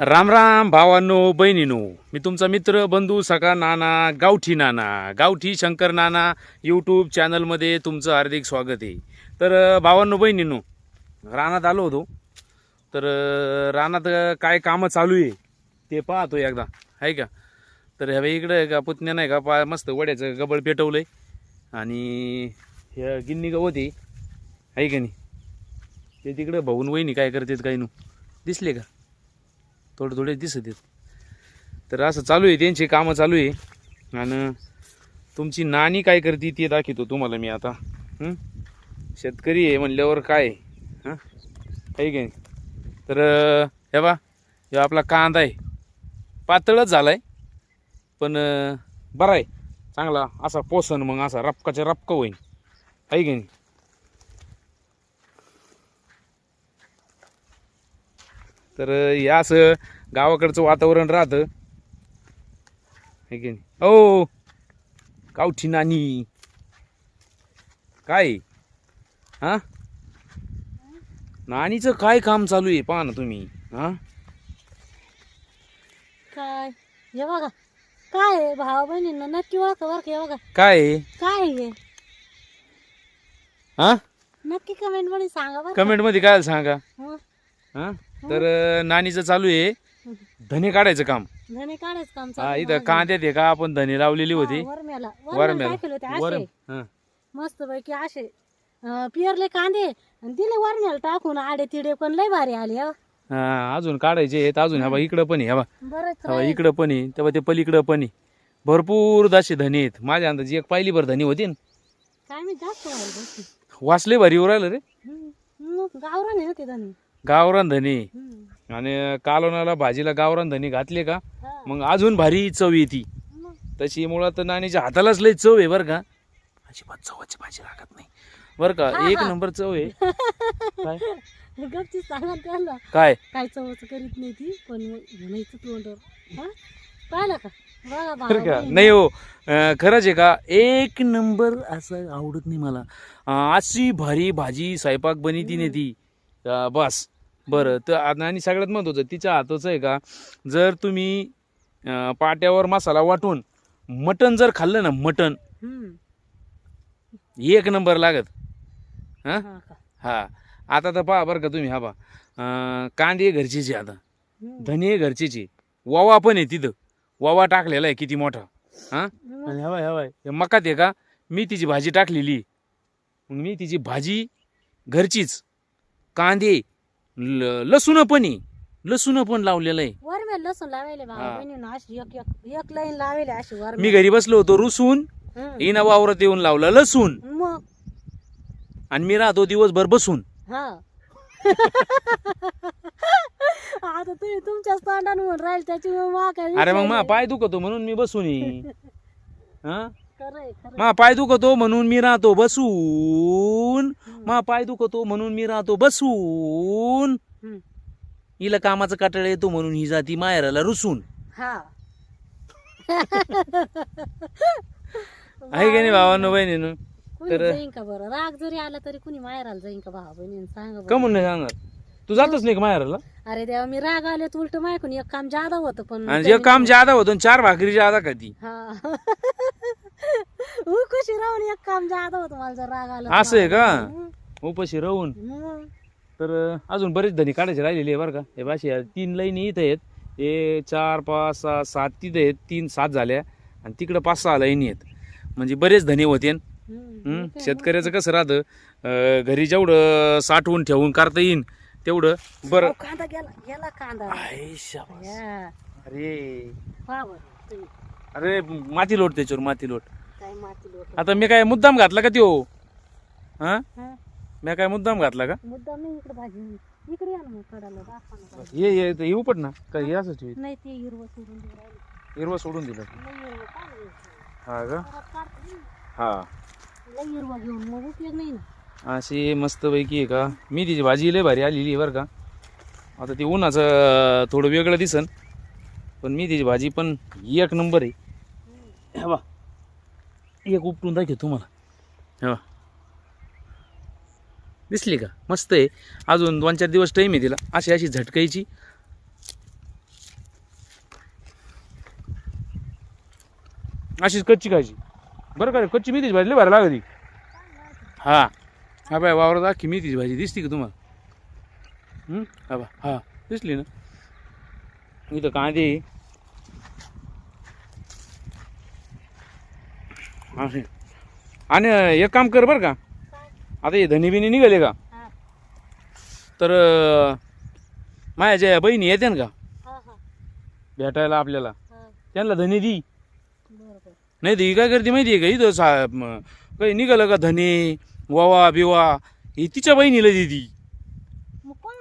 राम राम भावांनो बहिणीनो मी तुमचा मित्र बंधू सखा नाना गावठी नाना गावठी शंकर नाना यूट्यूब चॅनलमध्ये तुमचं हार्दिक स्वागत आहे. तर भावांनो बहिणीनो रानात आलो होतो. तर रानात काय कामं चालू आहे ते पाहतो एकदा. आहे का? तर ह्यावे इकडं आहे का पुतण्या नाही का पा मस्त वड्याचं गबळ पेटवलं आहे आणि हे गिन्नी गवत आहे. का नाही? ते तिकडं भाऊन वहिनी काय करतात काही नु दिसले का? थोडे थोडे दिसत आहेत. तर असं चालू आहे त्यांची कामं चालू आहे. आणि तुमची नानी काय करते ते दाखवतो तुम्हाला मी आता. शेतकरी आहे म्हणल्यावर काय हां? काही काय तर हे बा हे आपला कांदा आहे. पातळच झाला आहे पण बरा आहे. चांगला असा पोसन मग असा रपकाच्या रपका होईन. आहे की नाही? तर या असं गावाकडचं वातावरण राहतं. है की नाही? ओ गावठी नानी काय? हा? नानीचं काय काम चालू आहे? पहा ना तुम्ही. हा? काय? हे बघा. काय आहे? भावा बहिणींना नक्की ओळख हे बघा. काय आहे? काय आहे हे? हा? नक्की कमेंटमध्ये सांगा बरं. कमेंटमध्ये काय सांगा? हं? हा? तर नानीचं चालू आहे. धने काढायचं काम. धने काढायचं काम हा इथं. कांद्यात आहे का? आपण धने लावलेली होती. वरम्याला. वरम्याला असे. हा. मस्त पैकी असे. अं, पिरले कांदे. आणि दिले वरम्याला टाकून. आडे तिडे पण लय भारी आले हो. हा अजून काढायचे आहेत. अजून बा इकडं पण आहे ह्या बा बरंच हा राहील. इकडं पण आहे. तेव्हा ते पलीकडं पण आहे. भरपूर दाशे धने आहेत. माझ्या अंदाजे एक पाहिली भर धनी होती ना. काय मी जास्त भारी राहिलं रे. हं. मग गावरान आहे ना ते धने. गावरान धने. आणि कालोनाला भाजीला गावरान धने घातले का. मग अजून भारी चव येते. तशी मुळात नाणीच्या हातालाच लय चव आहे बरं का? अजिबात चवाची भाजी लागत नाही. बरं का? एक. नंबर चव आहे. काय? गपची सांगा त्याला. काय? काय चवच करीत नाही ती पण मग म्हणायचं तोंडावर. हा? पाहिलं का? बरं का? नाही हो. खरंच आहे का? एक नंबर असं आवडत नाही मला. अशी भारी भाजी स्वयंपाक बनिती नाही ती बस. बरं तर आ- आणि सगळ्यात महत्वाचं तिच्या हाताचं आहे का जर तुम्ही अं, पाट्यावर मसाला वाटून मटण जर खाल्लं ना मटण हम्म. एक नंबर लागत. हां? हा का? हा. आता तर पहा बरं का तुम्ही हा पहा. अं, कांदे घरचीचे आता. हम्म. धने घरचीचे. वावा पण आहे तिथं. वावा टाकलेला आहे किती मोठा. हां? आणि हवाय हवाय. हे मकात आहे का? मी तिची भाजी टाकलेली. मग मी तिची भाजी घरचीच. कांदे ल लसूण पण आहे. लसूण पण लावलेलं आहे. वर मी लसूण हा. बहिणीनं अशी एक एक एक लाईन अशी वर मी घरी बसलो होतो रुसून. हम्म. हिनं वावरात येऊन लावला लसूण. मग? आणि मी राहतो दिवसभर बसून. हा. आता तुम्ही तुमच्याच तोंडानं म्हणून राहील त्याची मग अरे मग मा पाय दुखतो म्हणून मी बसून आहे. हा? मा पाय दुखतो म्हणून मी राहतो बसून. मा पाय दुखतो म्हणून मी राहतो बसून. हिला कामाचं काटाळ येतो म्हणून ही जाती माहेराला रुसून. हा. आहे का नाही भावांनो बहिणीनं? कुणी तर- जाईन का बरं? राग जरी आला तरी कुणी माहेराला जाईन का भावा बहिणी सांगा बरं. का म्हणून नाही सांगणार तू जातच नाही का माहेराला? अरे देवा मी राग आले तर उलट मायकून एक काम जादा होतं पण आणि जे काम जादा होतं आणि चार भाकरी जादा खाती. हा. उकशी राहून एक काम जादा होतं मला जर राग आला. असं आहे का. उपाशी राहून. तर अजून बरेच धनी काढायचे राहिलेले आहे बरं का हे बाशी. तीन लाईनी इथं आहेत हे चार पाच सहा सात तिथं आहेत तीन सात झाल्या आणि तिकडं पाच सहा लाईनी आहेत म्हणजे बरेच धनी होते हम्म. हं? शेतकऱ्याचं कसं राहतं अं, घरी जेवढं साठवून ठेवून करता येईन तेवढं बरं अहो, कांदा गेला गेला कांदा शाबास. या, अरे पहा बरं तुम्ही. अरे माती लोट त्याच्यावर माती लोट काय माती लोट आता मी काय मुद्दाम घातला का त्यो? हा? हा? मी काय मुद्दाम घातला का? मुद्दाम नाही इकडे भाजी इकडे या ना मग कडाला दाखवा ना भाजी. ये ये इथं येऊ पड ना. काय हे नाही ते हिरवं सोडून देऊ राहिले. हिरवा सोडून दिलं. लई हिरवं घ्यायचं? हा का? परत काढतो ना. हा. लई हिरवं घेऊन मग उपयोग नाही ना. अशी मस्त पैकी आहे का? मी तिची भाजी लय भारी आलेली आहे बरं का. आता ती उन्हाचं थोडं वेगळं दिसन. पण मी तिची भाजी पण एक नंबर आहे. हे बा एक उपटून दाखव तुम्हाला. हो दिसली का? मस्त आहे. अजून दोन चार दिवस टाईम आहे तिला. अशी अशी झटकायची. अशीच कच्ची खायची. बरं का कच्ची मेथीची भाजी लय भारी लागली. हां. हा बाय वावरात अख्खी मेथीची भाजी दिसती का तुम्हाला? हा बा. हां. दिसली ना? इथं कांदे असे आणि एक काम कर बरं का. आता हे धनी बिनी निघाले का? तर माझ्या ज्या बहिणी येते ना का भेटायला आपल्याला त्यांना धनी दी. नाही ती काय करते माहिती आहे का? इथं सा काही निघालं का धने वावा बिवा ही तिच्या बहिणीला देती.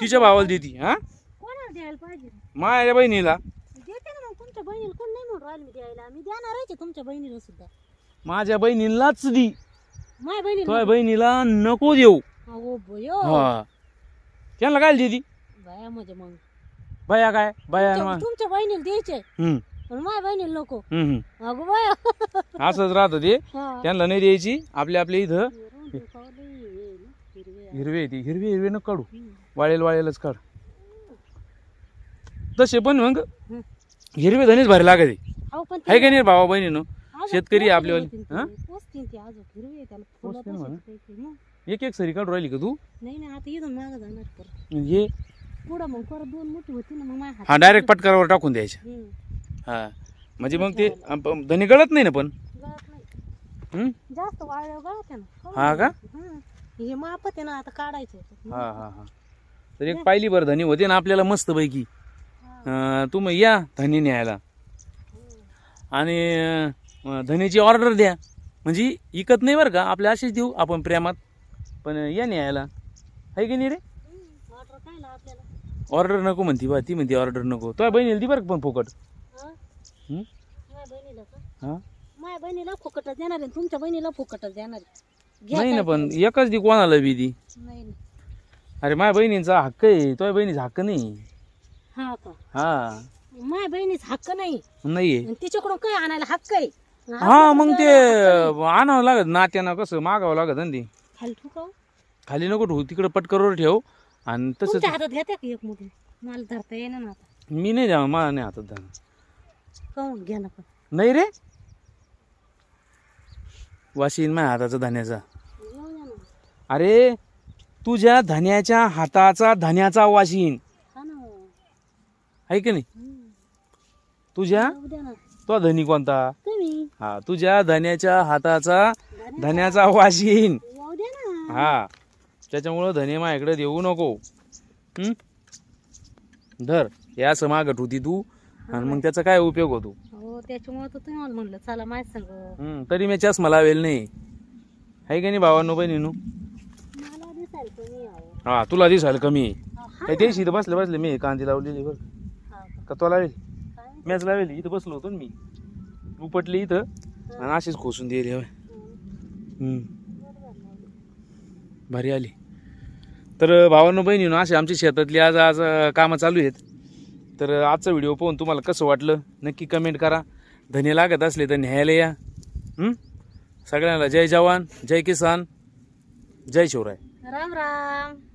तिच्या भावाला देती? हा? माझ्या बहिणीला. तुमच्या बहिणीला कोण नाही म्हणून राहिलं द्यायला? मी देणार आहे तुमच्या बहिणीला सुद्धा. माझ्या बहिणीलाच दी. माझ्या बहिणीला तुझ्या बहिणीला नको देऊ. हो बयो. हा. त्यांना काय देती बाया म्हणजे मग. बाया काय? बाया तुमच्या- बहिणीला द्यायचे. हम्म, पण माझ्या बहिणीला नको. हम्म, हम्म. अगो बाया. असंच राहतं ते. हा. त्यांना नाही द्यायची. आपल्या आपल्या इथं हिरवं डोकावलं हे ना, हिरवे. आहे. हिरवे ती. हिरवे हिरवे न काढू. हम्म. वाळेल वाळेलच काढ. तसे पण मग हम्म. हिरवे धनेच भारी लागते. अहो, पण आहे का नाही भावा बहिणीनं? शेतकरी ते, हा? ते अजून हिरवे आहे त्याला फुलं तशीच मग. एक एक सरी काढू राहिली का तू नाही नाही आता इथून मागं जाणार परत हे पुढं मग परत दोन मोठी होती ना मग माझ्या हा हातात डायरेक्ट पटकारावर टाकून द्यायच्या हम्म. हा म्हणजे मग ते अं, धने गळत नाही ना पण गळत नाही. हम्म? जास्त गळत ना हा का? हं. हे मापत आहे ना आता काढायचं होतं. हा हा हा तर एक पाहिली बरं धनी होते ना आपल्याला मस्त पैकी हा. तुम्ही या धनी न्यायला आणि अं, धनीची ऑर्डर द्या. म्हणजे इकत नाही बरं का? आपल्या अशीच देऊ आपण प्रेमात. पण या न्यायला. आहे की नाही रे. ऑर्डर नको म्हणती बा ती म्हणते ऑर्डर नको. तुझ्या बहिणीला दी बरं पण फुकट. हं? माझ्या बहिणीला हा? फुकटच देणार आहे तुमच्या बहिणीला फुकटच देणार आहे. घ्या नाही ना पण एकच दी कोणाला बी दी. नाही नाही. अरे माझ्या बहिणीचा हक्क आहे. तुझ्या बहिणीचा हक्क नाही. हा का? हा. माझ्या बहिणीच हक्क नाही. नाहीये. आणि तिच्याकडून काय आणायला हक्क आहे? हा मग ते आणावं लागत नात्यानं कसं मागावं लागत ना ते. खाली नको ठेवू तिकडं पटकरवर ठेव आणि तसंच तुमच्या हातात घेते का एक मोठी मला धरता येईना ना आता. मी नाही जा मला नाही हातात घ्या ना पण. नाही रे. वाशीन माझ्या हाताचा धान्याचा. अरे तुझ्या धान्याच्या हाताचा धान्याचा वाशीन हा ना. आहे की नाही. तुझ्या? येऊ द्या ना. तो धनी कोणता? तुम्ही हा तुझ्या धान्याच्या हाताचा धान्याचा वाशीन. येऊ द्या ना. हा त्याच्यामुळं धने माझ्याकडे देऊ नको. हं? धर या असं मागत होती तू. आणि मग त्याचा काय उपयोग होतो? हो त्याच्यामुळे तर तुम्ही मला म्हणलं चला सांग. हं, तरी मी चष्मा लावेल नाही. आहे का नाही भावांनो बहिणीनो? मला दिसायला तुम्ही आहो हा तुला दिसायला कमी आहे. हा. काय त्याशी इथं बसले बसले मी कांदी लावलेली बघ. हा का? का तो लावेल? मॅच लावेल इथं बसलो होतो ना मी. उपटली इथं. आणि अशीच खोसून दिली होय. हं. हं. भारी आली. तर भावांनो बहिणीनो असे आमच्या शेतातली आज आज कामं चालू आहेत. तर आजचा व्हिडिओ पाहून तुम्हाला कसं वाटलं? नक्की कमेंट करा. धने लागत असले तर न्यायला या. हं? सगळ्यांना जय जवान जय किसान जय शिवराय. राम राम.